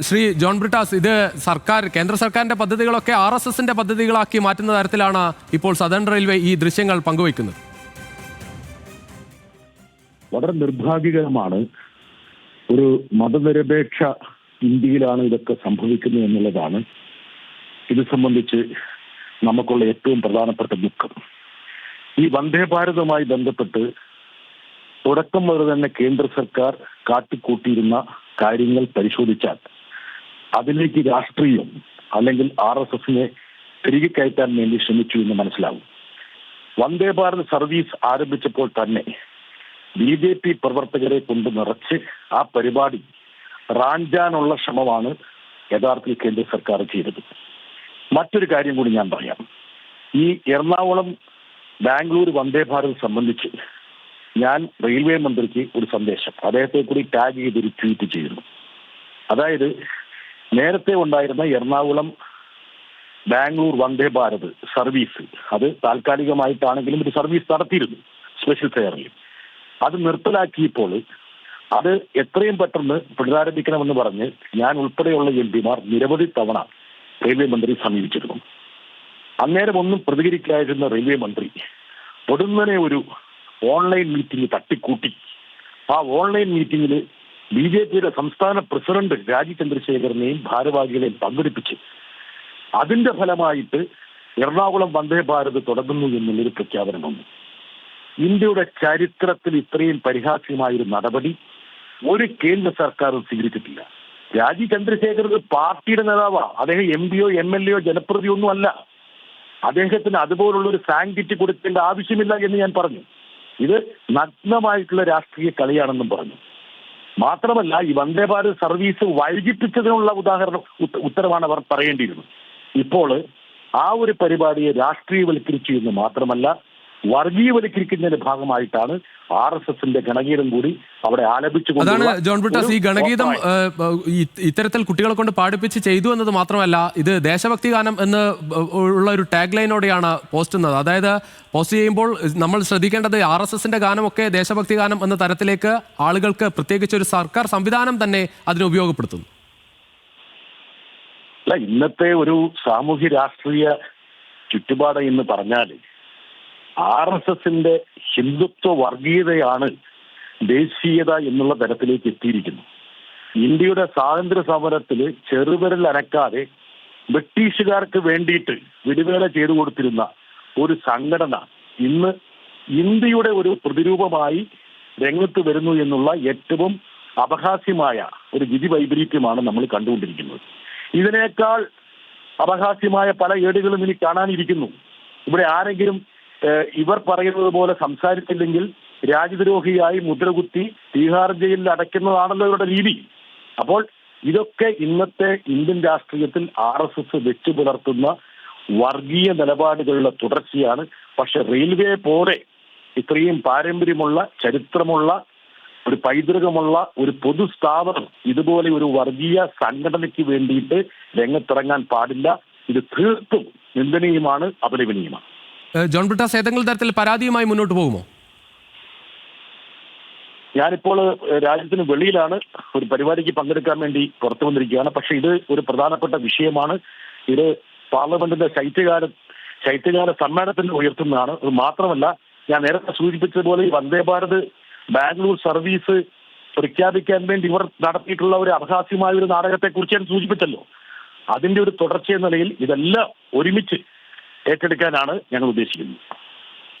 ശ്രീ ജോൺ ബ്രിട്ടാസ് ഇത് സർക്കാർ കേന്ദ്ര സർക്കാരിന്റെ പദ്ധതികളൊക്കെ ആർ എസ് എസിന്റെ പദ്ധതികളാക്കി മാറ്റുന്ന തരത്തിലാണ് ഇപ്പോൾ സദൺ റെയിൽവേ ഈ ദൃശ്യങ്ങൾ പങ്കുവയ്ക്കുന്നത്. വളരെ നിർഭാഗ്യകരമാണ് ഒരു മതനിരപേക്ഷ ഇന്ത്യയിലാണ് ഇതൊക്കെ സംഭവിക്കുന്നത് എന്നുള്ളതാണ്. ഇത് സംബന്ധിച്ച് നമുക്കുള്ള ഏറ്റവും പ്രധാനപ്പെട്ട ദുഃഖം. ഈ വന്ദേ ഭാരതവുമായി ബന്ധപ്പെട്ട് തുടക്കം മുതൽ തന്നെ കേന്ദ്ര സർക്കാർ കാട്ടിക്കൂട്ടിയിരുന്ന കാര്യങ്ങൾ പരിശോധിച്ചാൽ അതിലേക്ക് രാഷ്ട്രീയം അല്ലെങ്കിൽ ആർ എസ് എസിനെ തിരികെ കയറ്റാൻ വേണ്ടി ശ്രമിച്ചു എന്ന് മനസ്സിലാവും. വന്ദേ ഭാരത് സർവീസ് ആരംഭിച്ചപ്പോൾ തന്നെ ബി ജെ പി പ്രവർത്തകരെ കൊണ്ട് നിറച്ച് ആ പരിപാടി റാഞ്ചാനുള്ള ശ്രമമാണ് യഥാർത്ഥത്തിൽ കേന്ദ്ര സർക്കാർ ചെയ്തത്. മറ്റൊരു കാര്യം കൂടി ഞാൻ പറയാം. ഈ എറണാകുളം ബാംഗ്ലൂർ വന്ദേ ഭാരത് സംബന്ധിച്ച് ഞാൻ റെയിൽവേ മന്ത്രിക്ക് ഒരു സന്ദേശം. അദ്ദേഹത്തെ കൂടി ടാഗ് ചെയ്ത് ഒരു ട്വീറ്റ് ചെയ്യുന്നു. അതായത് നേരത്തെ ഉണ്ടായിരുന്ന എറണാകുളം ബാംഗ്ലൂർ വന്ദേ ഭാരത് സർവീസ് അത് താൽക്കാലികമായിട്ടാണെങ്കിലും ഒരു സർവീസ് നടത്തിയിരുന്നു സ്പെഷ്യൽ ഫെയറിൽ അത് നിർത്തലാക്കിയപ്പോൾ അത് എത്രയും പെട്ടെന്ന് പുനരാരംഭിക്കണമെന്ന് പറഞ്ഞ് ഞാൻ ഉൾപ്പെടെയുള്ള എം പിമാർ നിരവധി തവണ റെയിൽവേ മന്ത്രി സമീപിച്ചിരുന്നു. അന്നേരം ഒന്നും പ്രതികരിക്കാതിരുന്ന റെയിൽവേ മന്ത്രി പൊടുന്നനെ ഒരു ഓൺലൈൻ മീറ്റിംഗ് തട്ടിക്കൂട്ടി. ആ ഓൺലൈൻ മീറ്റിംഗിൽ ബി ജെ പിയുടെ സംസ്ഥാന പ്രസിഡന്റ് രാജി ചന്ദ്രശേഖരനെയും ഭാരവാഹികളെയും പങ്കെടുപ്പിച്ച് അതിന്റെ ഫലമായിട്ട് എറണാകുളം വന്ദേ ഭാരത് തുടങ്ങുന്നു എന്നുള്ളൊരു പ്രഖ്യാപനം വന്നു. ഇന്ത്യയുടെ ചരിത്രത്തിൽ ഇത്രയും പരിഹാസ്യമായ ഒരു നടപടി ഒരു കേന്ദ്ര സർക്കാരും സ്വീകരിച്ചിട്ടില്ല. രാജി ചന്ദ്രശേഖർ പാർട്ടിയുടെ നേതാവാ. അദ്ദേഹം എം പിയോ എം എൽ എയോ ജനപ്രതിയോ ഒന്നും അല്ല അദ്ദേഹത്തിന് അതുപോലുള്ള ഒരു സാങ്ക്ടിറ്റി കൊടുക്കേണ്ട ആവശ്യമില്ല എന്ന് ഞാൻ പറഞ്ഞു. ഇത് നഗ്നമായിട്ടുള്ള രാഷ്ട്രീയ കളിയാണെന്നും പറഞ്ഞു. മാത്രമല്ല ഈ വന്ദേ ഭാരത് സർവീസ് വൈകിപ്പിച്ചതിനുള്ള ഉദാഹരണം ഉത്ത- ഉത്തരവാണ് അവർ പറയേണ്ടിയിരുന്നത്. ഇപ്പോൾ ആ ഒരു പരിപാടിയെ രാഷ്ട്രീയവൽക്കരിച്ചു എന്ന് മാത്രമല്ല വർഗീയവൽക്കരിക്കുന്നതിന്റെ ഭാഗമായിട്ടാണ് ആർ എസ് എസിന്റെ ഗണഗീതം കൂടി അവിടെ ആലപിച്ചു അതാണ് ജോൺ ബ്രിട്ടാസ് ഈ ഗണഗീതം ഇത്തരത്തിൽ കുട്ടികളെ കൊണ്ട് പാടിപ്പിച്ച് ചെയ്തു എന്നത് മാത്രമല്ല ഇത് ദേശഭക്തി ഗാനം എന്ന് ഉള്ള ഒരു ടാഗ് ലൈനോടെയാണ് പോസ്റ്റ് ചെയ്യുന്നത്. അതായത് പോസ്റ്റ് ചെയ്യുമ്പോൾ നമ്മൾ ശ്രദ്ധിക്കേണ്ടത് ആർ എസ് എസിന്റെ ഗാനമൊക്കെ ദേശഭക്തി ഗാനം എന്ന തരത്തിലേക്ക് ആളുകൾക്ക് പ്രത്യേകിച്ച് ഒരു സർക്കാർ സംവിധാനം തന്നെ അതിനെ ഉപയോഗപ്പെടുത്തുന്നു. അല്ല ഇന്നത്തെ ഒരു സാമൂഹ്യ രാഷ്ട്രീയ ചുറ്റുപാട് എന്ന് പറഞ്ഞാൽ ആർ എസ് എസിന്റെ ഹിന്ദുത്വ വർഗീയതയാണ് ദേശീയത എന്നുള്ള തരത്തിലേക്ക് എത്തിയിരിക്കുന്നു ഇന്ത്യയുടെ സ്വാതന്ത്ര്യ സമരത്തിൽ ചെറുവിരൽ അനക്കാതെ ബ്രിട്ടീഷുകാർക്ക് വേണ്ടിയിട്ട് വിടുവേല ചെയ്തു കൊടുത്തിരുന്ന ഒരു സംഘടന ഇന്ന് ഇന്ത്യയുടെ ഒരു പ്രതിരൂപമായി രംഗത്ത് വരുന്നു എന്നുള്ള ഏറ്റവും അപഹാസ്യമായ ഒരു വിധി വൈപരീത്യമാണ് നമ്മൾ കണ്ടുകൊണ്ടിരിക്കുന്നത്. ഇതിനേക്കാൾ അപഹാസ്യമായ പല ഏടുകളും ഇനി കാണാനിരിക്കുന്നു. ഇവിടെ ആരെങ്കിലും ഇവർ പറയുന്നത് പോലെ സംസാരിച്ചില്ലെങ്കിൽ രാജ്യദ്രോഹിയായി മുദ്രകുത്തി തീഹാർ ജയിലിൽ അടയ്ക്കുന്നതാണല്ലോ ഇവരുടെ രീതി. അപ്പോൾ ഇതൊക്കെ ഇന്നത്തെ ഇന്ത്യൻ രാഷ്ട്രീയത്തിൽ ആർ എസ് എസ് വെച്ചു പുലർത്തുന്ന വർഗീയ നിലപാടുകളുടെ തുടർച്ചയാണ്. പക്ഷെ റെയിൽവേ പോലെ ഇത്രയും പാരമ്പര്യമുള്ള ചരിത്രമുള്ള ഒരു പൈതൃകമുള്ള ഒരു പൊതു സ്ഥാപനം ഇതുപോലെ ഒരു വർഗീയ സംഘടനയ്ക്ക് വേണ്ടിയിട്ട് രംഗത്തിറങ്ങാൻ പാടില്ല. ഇത് തീർത്തും നിന്ദനീയമാണ് അപലപനീയമാണ്. ജോൺ ബ്രിട്ടാസ് ഏതെങ്കിലും തരത്തിൽ പരാതിയുമായി മുന്നോട്ട് പോകുമോ? ഞാനിപ്പോൾ രാജ്യത്തിന് വെളിയിലാണ് ഒരു പരിപാടിക്ക് പങ്കെടുക്കാൻ വേണ്ടി പുറത്തു വന്നിരിക്കുകയാണ്. പക്ഷെ ഇത് ഒരു പ്രധാനപ്പെട്ട വിഷയമാണ്. ഇത് പാർലമെന്റിന്റെ ശൈത്യകാല ശൈത്യകാല സമ്മേളനത്തിന് ഉയർത്തുന്നതാണ്. അത് മാത്രമല്ല ഞാൻ നേരത്തെ സൂചിപ്പിച്ചതുപോലെ ഈ വന്ദേ ഭാരത് ബാംഗ്ലൂർ സർവീസ് പ്രഖ്യാപിക്കാൻ വേണ്ടി ഇവർ നടത്തിയിട്ടുള്ള ഒരു അപഹാസ്യമായ ഒരു നാടകത്തെ കുറിച്ച് ഞാൻ സൂചിപ്പിച്ചല്ലോ. അതിന്റെ ഒരു തുടർച്ച എന്ന നിലയിൽ ഇതെല്ലാം ഒരുമിച്ച് ഏറ്റെടുക്കാനാണ് ഞങ്ങൾ ഉദ്ദേശിക്കുന്നത്.